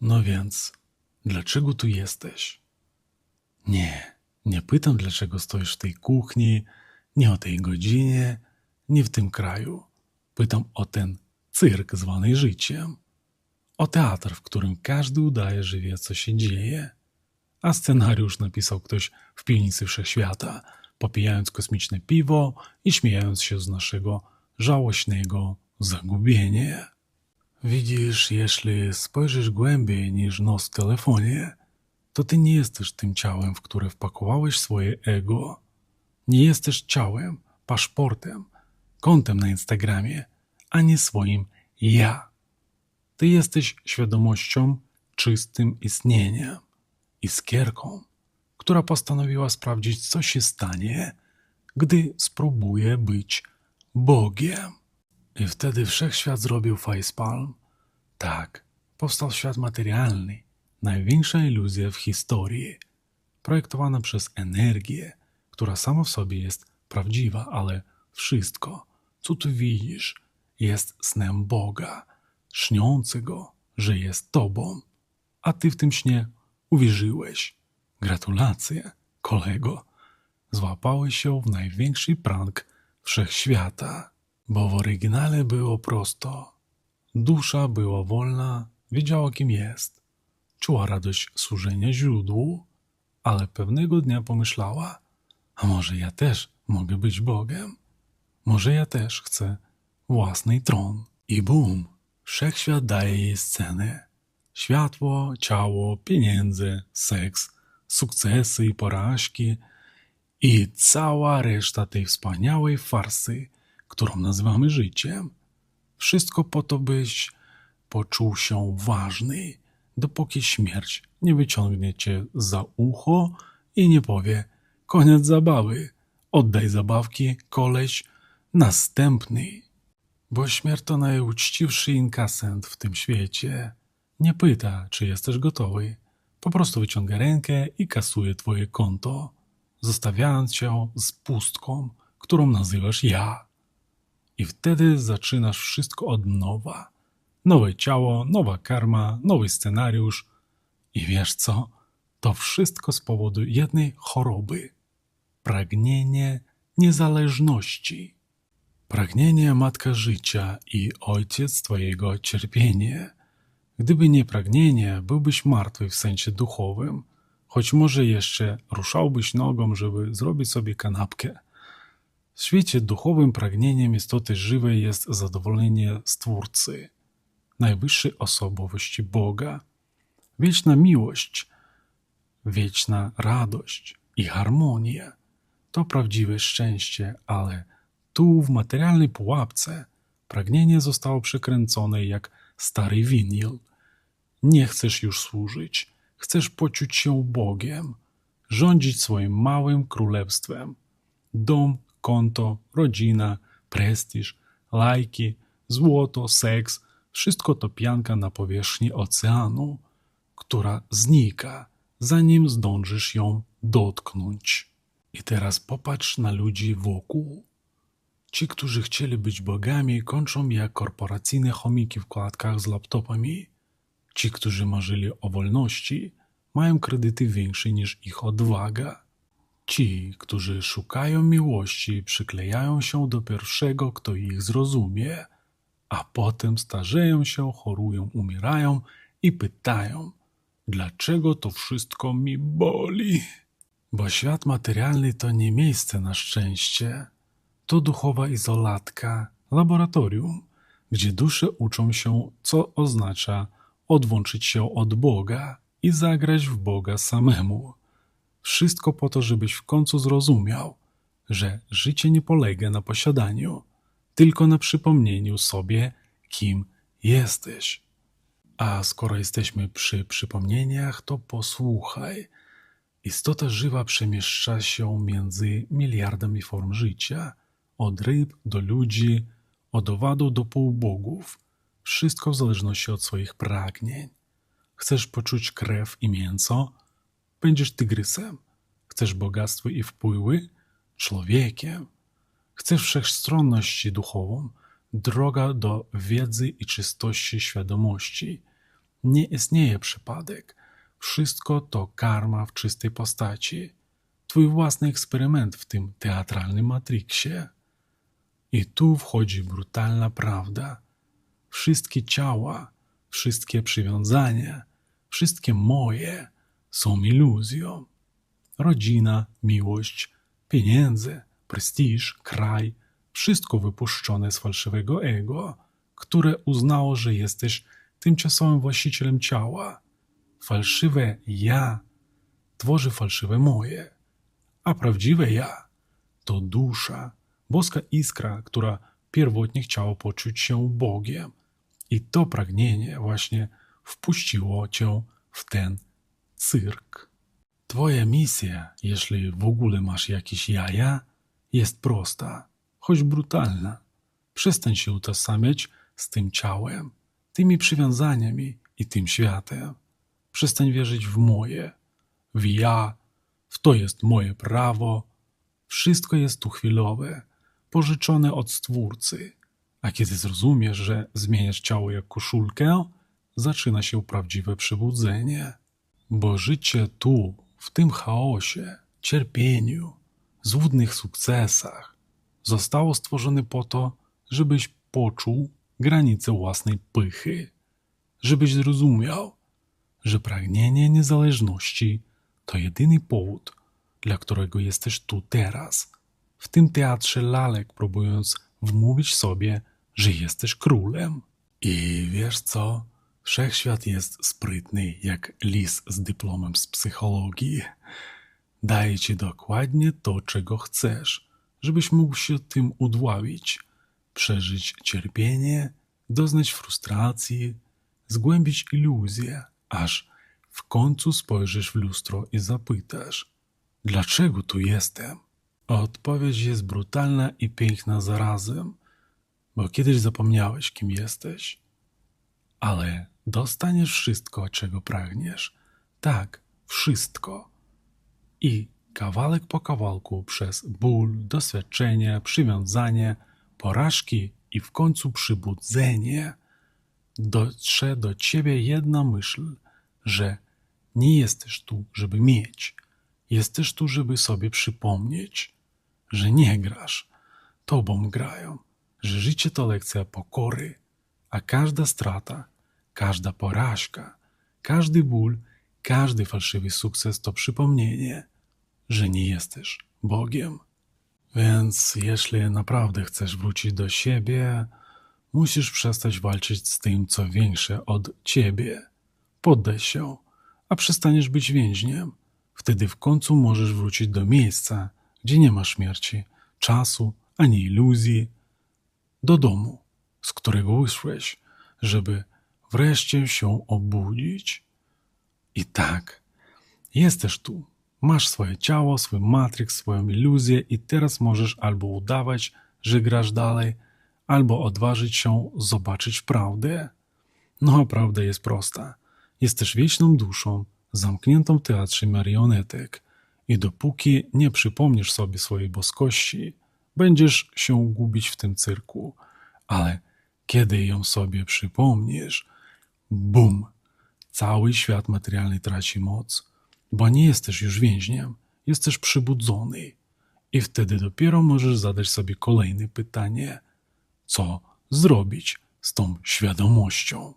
No więc, dlaczego tu jesteś? Nie, nie pytam, dlaczego stoisz w tej kuchni, nie o tej godzinie, nie w tym kraju. Pytam o ten cyrk zwany życiem. O teatr, w którym każdy udaje, że wie, co się dzieje. A scenariusz napisał ktoś w piwnicy wszechświata, popijając kosmiczne piwo i śmiejąc się z naszego żałośnego zagubienia. Widzisz, jeśli spojrzysz głębiej niż nos w telefonie, to ty nie jesteś tym ciałem, w które wpakowałeś swoje ego. Nie jesteś ciałem, paszportem, kontem na Instagramie, ani swoim ja. Ty jesteś świadomością, czystym istnieniem, iskierką, która postanowiła sprawdzić, co się stanie, gdy spróbuje być Bogiem. I wtedy wszechświat zrobił facepalm. Tak, powstał świat materialny, największa iluzja w historii, projektowana przez energię, która sama w sobie jest prawdziwa, ale wszystko, co tu widzisz, jest snem Boga, śniącego, że jest Tobą, a Ty w tym śnie uwierzyłeś. Gratulacje, kolego. Złapałeś się w największy prank wszechświata, bo w oryginale było prosto. Dusza była wolna, wiedziała kim jest. Czuła radość służenia źródłu, ale pewnego dnia pomyślała, a może ja też mogę być Bogiem? Może ja też chcę własny tron. I bum, wszechświat daje jej scenę. Światło, ciało, pieniądze, seks, sukcesy i porażki i cała reszta tej wspaniałej farsy, którą nazywamy życiem. Wszystko po to, byś poczuł się ważny, dopóki śmierć nie wyciągnie cię za ucho i nie powie koniec zabawy, oddaj zabawki, koleś, następny. Bo śmierć to najuczciwszy inkasent w tym świecie. Nie pyta, czy jesteś gotowy. Po prostu wyciąga rękę i kasuje twoje konto, zostawiając cię z pustką, którą nazywasz ja. I wtedy zaczynasz wszystko od nowa. Nowe ciało, nowa karma, nowy scenariusz. I wiesz co? To wszystko z powodu jednej choroby pragnienie niezależności. Pragnienie matka życia i ojciec twojego cierpienia. Gdyby nie pragnienie, byłbyś martwy w sensie duchowym, choć może jeszcze ruszałbyś nogą, żeby zrobić sobie kanapkę. W świecie duchowym pragnieniem istoty żywej jest zadowolenie Stwórcy, najwyższej osobowości Boga, wieczna miłość, wieczna radość i harmonia. To prawdziwe szczęście, ale tu w materialnej pułapce pragnienie zostało przekręcone jak stary winyl. Nie chcesz już służyć, chcesz poczuć się Bogiem, rządzić swoim małym królestwem. Dom, konto, rodzina, prestiż, lajki, złoto, seks wszystko to pianka na powierzchni oceanu, która znika, zanim zdążysz ją dotknąć. I teraz popatrz na ludzi wokół. Ci, którzy chcieli być bogami, kończą jak korporacyjne chomiki w klatkach z laptopami. Ci, którzy marzyli o wolności, mają kredyty większe niż ich odwaga. Ci, którzy szukają miłości, przyklejają się do pierwszego, kto ich zrozumie, a potem starzeją się, chorują, umierają i pytają, dlaczego to wszystko mi boli. Bo świat materialny to nie miejsce na szczęście, to duchowa izolatka, laboratorium, gdzie dusze uczą się, co oznacza odłączyć się od Boga i zagrać w Boga samemu. Wszystko po to, żebyś w końcu zrozumiał, że życie nie polega na posiadaniu, tylko na przypomnieniu sobie, kim jesteś. A skoro jesteśmy przy przypomnieniach, to posłuchaj. Istota żywa przemieszcza się między miliardami form życia, od ryb do ludzi, od owadów do półbogów. Wszystko w zależności od swoich pragnień. Chcesz poczuć krew i mięso? Będziesz tygrysem. Chcesz bogactwo i wpływy? Człowiekiem. Chcesz wszechstronności duchową? Droga do wiedzy i czystości świadomości. Nie istnieje przypadek. Wszystko to karma w czystej postaci. Twój własny eksperyment w tym teatralnym matriksie. I tu wchodzi brutalna prawda. Wszystkie ciała, wszystkie przywiązania, wszystkie moje są iluzją. Rodzina, miłość, pieniądze, prestiż, kraj wszystko wypuszczone z fałszywego ego, które uznało, że jesteś tymczasowym właścicielem ciała. Fałszywe ja tworzy fałszywe moje, a prawdziwe ja to dusza, boska iskra, która pierwotnie chciała poczuć się Bogiem. I to pragnienie właśnie wpuściło cię w ten cyrk. Twoja misja, jeśli w ogóle masz jakieś jaja, jest prosta, choć brutalna. Przestań się utożsamiać z tym ciałem, tymi przywiązaniami i tym światem. Przestań wierzyć w moje, w ja, w to jest moje prawo. Wszystko jest tu chwilowe, pożyczone od Stwórcy. A kiedy zrozumiesz, że zmieniasz ciało jak koszulkę, zaczyna się prawdziwe przebudzenie. Bo życie tu, w tym chaosie, cierpieniu, złudnych sukcesach, zostało stworzone po to, żebyś poczuł granice własnej pychy, żebyś zrozumiał, że pragnienie niezależności to jedyny powód, dla którego jesteś tu teraz, w tym teatrze lalek, próbując wmówić sobie, że jesteś królem. I wiesz co? Wszechświat jest sprytny jak lis z dyplomem z psychologii. Daje ci dokładnie to, czego chcesz, żebyś mógł się tym udławić, przeżyć cierpienie, doznać frustracji, zgłębić iluzję, aż w końcu spojrzysz w lustro i zapytasz: Dlaczego tu jestem? Odpowiedź jest brutalna i piękna zarazem, bo kiedyś zapomniałeś, kim jesteś. Ale dostaniesz wszystko, czego pragniesz. Tak, wszystko. I kawałek po kawałku przez ból, doświadczenie, przywiązanie, porażki i w końcu przybudzenie dotrze do ciebie jedna myśl, że nie jesteś tu, żeby mieć. Jesteś tu, żeby sobie przypomnieć, że nie grasz, tobą grają, że życie to lekcja pokory, a każda strata, każda porażka, każdy ból, każdy fałszywy sukces to przypomnienie, że nie jesteś Bogiem. Więc jeśli naprawdę chcesz wrócić do siebie, musisz przestać walczyć z tym, co większe od ciebie. Poddaj się, a przestaniesz być więźniem. Wtedy w końcu możesz wrócić do miejsca, gdzie nie ma śmierci, czasu ani iluzji, do domu, z którego wyszłeś, żeby wreszcie się obudzić. I tak, jesteś tu, masz swoje ciało, swój matryks, swoją iluzję i teraz możesz albo udawać, że grasz dalej, albo odważyć się zobaczyć prawdę. No prawda jest prosta. Jesteś wieczną duszą, zamkniętą w teatrze marionetek i dopóki nie przypomnisz sobie swojej boskości, będziesz się gubić w tym cyrku. Ale kiedy ją sobie przypomnisz, bum, cały świat materialny traci moc, bo nie jesteś już więźniem, jesteś przybudzony. I wtedy dopiero możesz zadać sobie kolejne pytanie: co zrobić z tą świadomością?